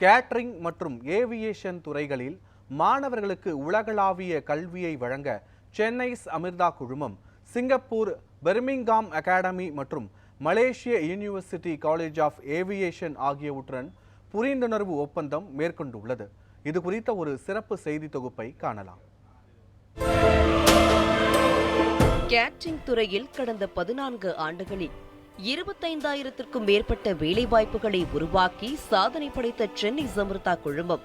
Catering மற்றும் aviation துறைகளில் மாணவர்களுக்கு உலகளாவிய கல்வியை வழங்க சென்னைஸ் அமிர்தா குழுமம் சிங்கப்பூர் பெர்மிங்காம் அகாடமி மற்றும் Malaysia university college of aviation ஆகியவற்றுடன் புரிந்துணர்வு ஒப்பந்தம் மேற்கொண்டுள்ளது. இது குறித்த ஒரு சிறப்பு செய்தி தொகுப்பை காணலாம். கேட்ரிங் துறையில் கடந்த பதினான்கு ஆண்டுகளில் இருபத்தைந்தாயிரத்திற்கும் மேற்பட்ட வேலைவாய்ப்புகளை உருவாக்கி சாதனை படைத்த சென்னை சமிர்தா குழுமம்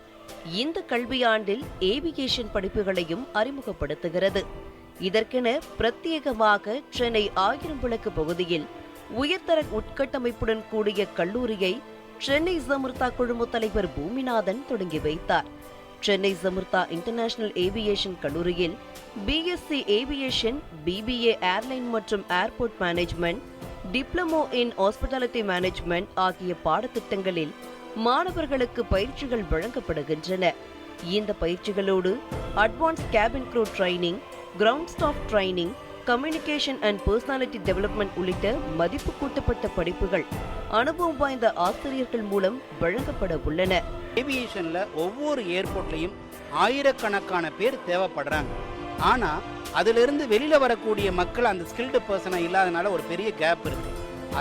இந்த கல்வியாண்டில் ஏவியேஷன் படிப்புகளையும் அறிமுகப்படுத்துகிறது. இதற்கென பிரத்யேகமாக சென்னை ஆயிரம் விளக்கு பகுதியில் உயர்தர உட்கட்டமைப்புடன் கூடிய கல்லூரியை சென்னை சமிர்தா குழும தலைவர் பூமிநாதன் தொடங்கி வைத்தார். சென்னை சமிர்தா இன்டர்நேஷனல் ஏவியேஷன் கல்லூரியில் பிஎஸ்சி ஏவியேஷன் பிபிஏ ஏர்லைன் மற்றும் airport management diploma in hospitality management ஆகிய பாடத்திட்டங்களில் மாணவர்களுக்கு பயிற்சிகள் வழங்கப்படுகின்றன. இந்த பயிற்சிகளோடு advance cabin crew training ground staff training communication and personality development உள்ளிட்ட மதிப்பு கூட்டப்பட்ட படிப்புகள் அனுபவம் வாய்ந்த ஆசிரியர்கள் மூலம் வழங்கப்பட உள்ளன. ஏவியேஷன்ல ஒவ்வொரு ஏர்போர்ட்லயும் ஆயிரக்கணக்கான பேர் தேவைப்படுறாங்க. ஆனால் அதிலிருந்து வெளியில வரக்கூடிய மக்கள் அந்த ஸ்கில்டு பர்சனாக இல்லாதனால ஒரு பெரிய கேப் இருக்கு.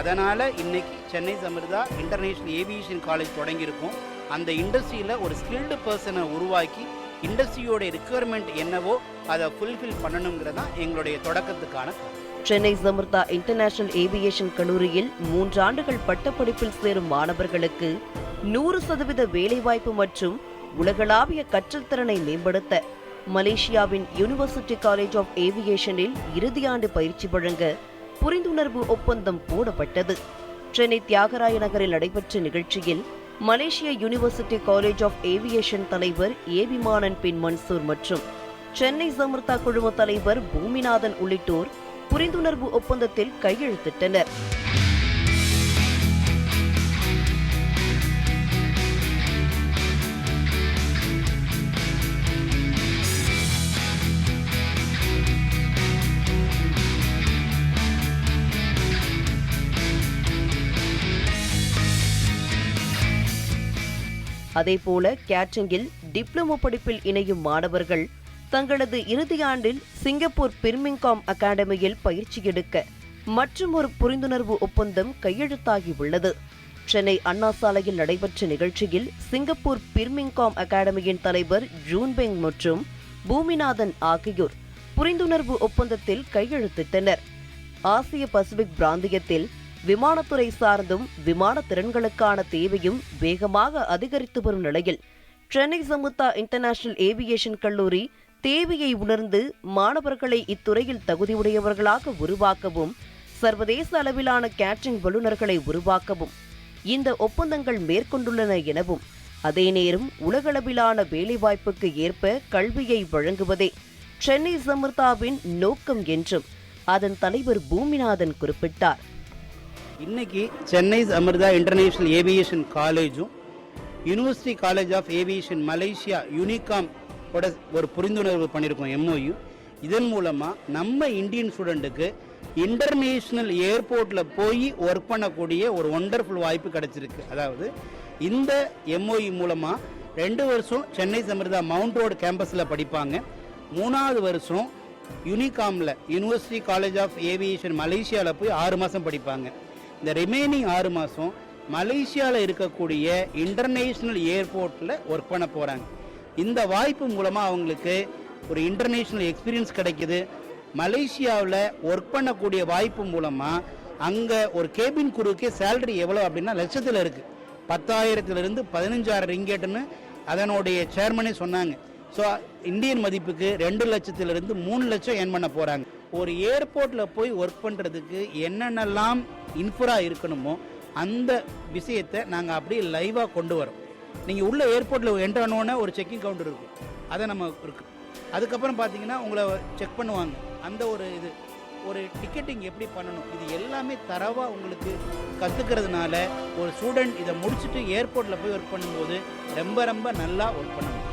அதனால் இன்னைக்கு Chennai Samirtha international aviation college தொடங்கியிருக்கோம். அந்த இண்டஸ்ட்ரியில ஒரு ஸ்கில்டு பர்சனை உருவாக்கி இண்டஸ்ட்ரியோட ரிக்குவயர்மெண்ட் என்னவோ அதை ஃபுல்ஃபில் பண்ணணுங்கிறதான் எங்களுடைய தொடக்கத்துக்கான சென்னை சமிர்தா இன்டர்நேஷனல் ஏவியேஷன் கல்லூரியில் மூன்றாண்டுகள் பட்டப்படிப்பில் சேரும் மாணவர்களுக்கு நூறு சதவீத வேலைவாய்ப்பு மற்றும் உலகளாவிய கற்றல் திறனை மேம்படுத்த மலேசியாவின் யூனிவர்சிட்டி காலேஜ் ஆஃப் ஏவியேஷனில் இறுதியாண்டு பயிற்சி வழங்க புரிந்துணர்வு ஒப்பந்தம் போடப்பட்டது. சென்னை தியாகராய நகரில் நடைபெற்ற நிகழ்ச்சியில் மலேசிய யூனிவர்சிட்டி காலேஜ் ஆஃப் ஏவியேஷன் தலைவர் ஏ விமானன் பின் மன்சூர் மற்றும் சென்னை சமர்த்தா குழும தலைவர் பூமிநாதன் உள்ளிட்டோர் புரிந்துணர்வு ஒப்பந்தத்தில் கையெழுத்திட்டனர். அதேபோல கேட்ரிங்கில் டிப்ளமோ படிப்பில் இணையும் மாணவர்கள் தங்களது இறுதியாண்டில் சிங்கப்பூர் பிர்மிங்காம் அகாடமியில் பயிற்சி எடுக்க மற்றும் ஒரு புரிந்துணர்வு ஒப்பந்தம் கையெழுத்தாகி உள்ளது. சென்னை அண்ணா சாலையில் நடைபெற்ற நிகழ்ச்சியில் சிங்கப்பூர் பிர்மிங்காம் அகாடமியின் தலைவர் ஜூன்பெங் மற்றும் பூமிநாதன் ஆகியோர் புரிந்துணர்வு ஒப்பந்தத்தில் கையெழுத்திட்டனர். ஆசிய பசிபிக் பிராந்தியத்தில் விமானத்துறை சார்ந்தும் விமான திறன்களுக்கான தேவையும் வேகமாக அதிகரித்து வரும் நிலையில் சென்னை சமுத்தா இன்டர்நேஷனல் ஏவியேஷன் கல்லூரி தேவையை உணர்ந்து மாணவர்களை இத்துறையில் தகுதியுடையவர்களாக உருவாக்கவும் சர்வதேச அளவிலான கேட்ரிங் வல்லுநர்களை உருவாக்கவும் இந்த ஒப்பந்தங்கள் மேற்கொண்டுள்ளன எனவும் அதே நேரம் உலகளவிலான வேலைவாய்ப்புக்கு ஏற்ப கல்வியை வழங்குவதே சென்னை சமிர்தாவின் நோக்கம் என்றும் அதன் தலைவர் பூமிநாதன் குறிப்பிட்டார். இன்னைக்கு சென்னை அமிர்தா இன்டர்நேஷனல் ஏவியேஷன் காலேஜும் university college of aviation Malaysia யூனிகாம் ஒரு புரிந்துணர்வு பண்ணியிருக்கோம் எம்ஓயு இதன் மூலமாக நம்ம இந்தியன் ஸ்டூடெண்ட்டுக்கு இன்டர்நேஷ்னல் ஏர்போர்ட்டில் போய் ஒர்க் பண்ணக்கூடிய ஒரு ஒண்டர்ஃபுல் வாய்ப்பு கிடைச்சிருக்கு. அதாவது இந்த எம்ஓயு மூலமாக ரெண்டு வருஷம் சென்னை சமிர்தா மவுண்ட் ரோடு கேம்பஸில் படிப்பாங்க. மூணாவது வருஷம் யூனிகாமில் யூனிவர்சிட்டி காலேஜ் ஆஃப் ஏவியேஷன் மலேசியாவில் போய் ஆறு மாதம் படிப்பாங்க. இந்த ரிமைனிங் ஆறு மாதம் மலேசியாவில் இருக்கக்கூடிய இன்டர்நேஷ்னல் ஏர்போர்ட்டில் ஒர்க் பண்ண போகிறாங்க இந்த வாய்ப்பு மூலமாக அவங்களுக்கு ஒரு இன்டர்நேஷ்னல் எக்ஸ்பீரியன்ஸ் கிடைக்குது. மலேசியாவில் ஒர்க் பண்ணக்கூடிய வாய்ப்பு மூலமாக அங்கே ஒரு கேபின் குருவுக்கே சேலரி எவ்வளோ அப்படின்னா லட்சத்தில் இருக்குது பத்தாயிரத்திலிருந்து பதினஞ்சாயிரம் ரிங்கேட்டுன்னு அதனுடைய சேர்மனே சொன்னாங்க. ஸோ இந்தியன் மதிப்புக்கு ரெண்டு லட்சத்திலிருந்து மூணு லட்சம் ஏர்ன் பண்ண போகிறாங்க ஒரு ஏர்போர்ட்டில் போய் ஒர்க் பண்ணுறதுக்கு என்னென்னலாம் இன்ஃப்ரா இருக்கணுமோ அந்த விஷயத்தை நாங்கள் அப்படியே லைவாக கொண்டு வரோம். நீங்கள் உள்ள ஏர்போர்ட்டில் என்ட்ரு ஆனோடனே ஒரு செக்கிங் கவுண்டர் இருக்கும். அதை நம்ம இருக்கு. அதுக்கப்புறம் பார்த்தீங்கன்னா உங்களை செக் பண்ணுவாங்க. அந்த ஒரு இது ஒரு டிக்கெட்டிங் எப்படி பண்ணணும்? இது எல்லாமே தரவாக உங்களுக்கு கற்றுக்கிறதுனால ஒரு ஸ்டூடெண்ட் இதை முடிச்சுட்டு ஏர்போர்ட்டில் போய் ஒர்க் பண்ணும்போது ரொம்ப ரொம்ப நல்லா ஒர்க் பண்ணணும்.